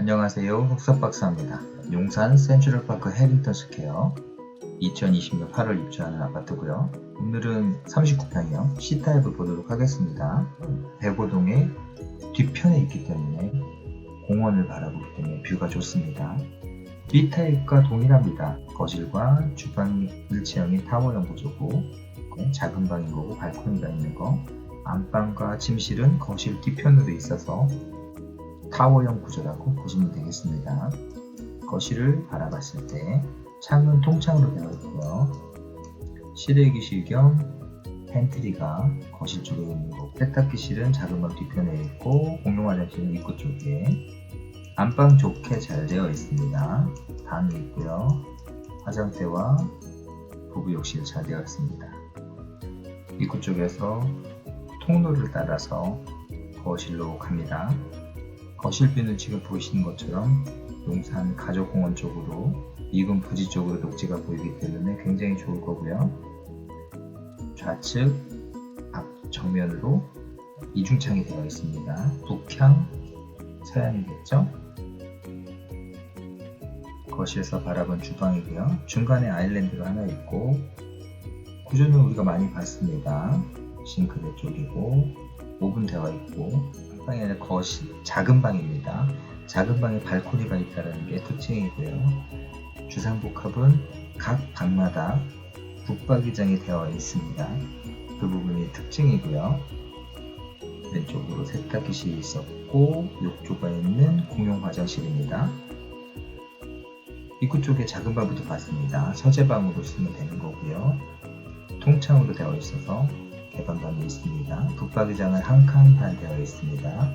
안녕하세요. 흑석박사입니다. 용산 센트럴파크 해링턴 스퀘어 2020년 8월 입주하는 아파트고요. 오늘은 39평이요. C타입을 보도록 하겠습니다. 백오동의 뒤편에 있기 때문에 공원을 바라보기 때문에 뷰가 좋습니다. B타입과 동일합니다. 거실과 주방이 일체형인 타워형 구조고 네, 작은 방인 거고 발코니가 있는 거 안방과 침실은 거실 뒤편으로 있어서 타워형 구조라고 보시면 되겠습니다. 거실을 바라봤을 때 창은 통창으로 되어 있고요. 실외기실 겸 팬트리가 거실 쪽에 있는 거고 세탁기실은 작은 방 뒤편에 있고 공용 화장실은 입구 쪽에 안방 좋게 잘 되어 있습니다. 방이 있고요. 화장대와 부부 욕실 잘 되어 있습니다. 입구 쪽에서 통로를 따라서 거실로 갑니다. 거실뷰는 지금 보시는 것처럼 용산 가족공원 쪽으로 미군 부지 쪽으로 녹지가 보이기 때문에 굉장히 좋을 거고요. 좌측 앞 정면으로 이중창이 되어 있습니다. 북향 서양이겠죠? 거실에서 바라본 주방이고요. 중간에 아일랜드가 하나 있고 구조는 우리가 많이 봤습니다. 싱크대 쪽이고 오븐 되어 있고 방이 아니라 거실 작은 방입니다. 작은 방에 발코니가 있다는 게 특징이고요. 주상복합은 각 방마다 북박이장이 되어 있습니다. 그 부분이 특징이고요. 왼쪽으로 세탁기실이 있었고 욕조가 있는 공용 화장실입니다. 입구 쪽에 작은 방부터 봤습니다. 서재방으로 쓰면 되는 거고요. 통창으로 되어 있어서 개방감이 있습니다. 북박이장은 한 칸 반 되어 있습니다.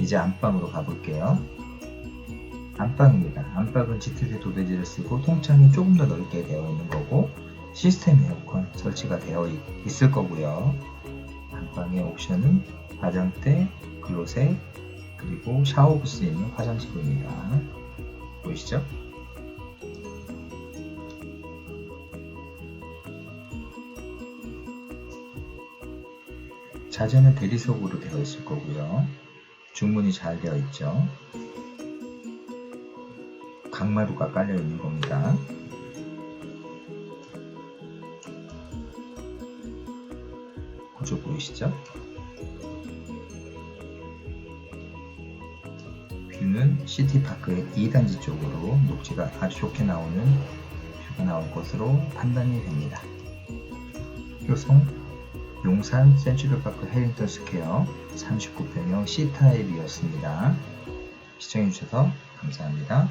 이제 안방으로 가볼게요. 안방입니다. 안방은 지트대 도배지를 쓰고 통창이 조금 더 넓게 되어 있는 거고 시스템 에어컨 설치가 되어 있, 있을 거고요. 안방의 옵션은 화장대, 클로셋, 그리고 샤워 부스 있는 화장실입니다. 보이시죠? 자재는 대리석으로 되어 있을 거고요. 중문이 잘 되어 있죠. 강마루가 깔려 있는 겁니다. 구조 보이시죠? 뷰는 시티파크의 2단지 쪽으로 녹지가 아주 좋게 나오는 뷰가 나올 것으로 판단이 됩니다. 효성 용산 센츄럴파크 해링턴 스퀘어 39평형 C타입이었습니다. 시청해주셔서 감사합니다.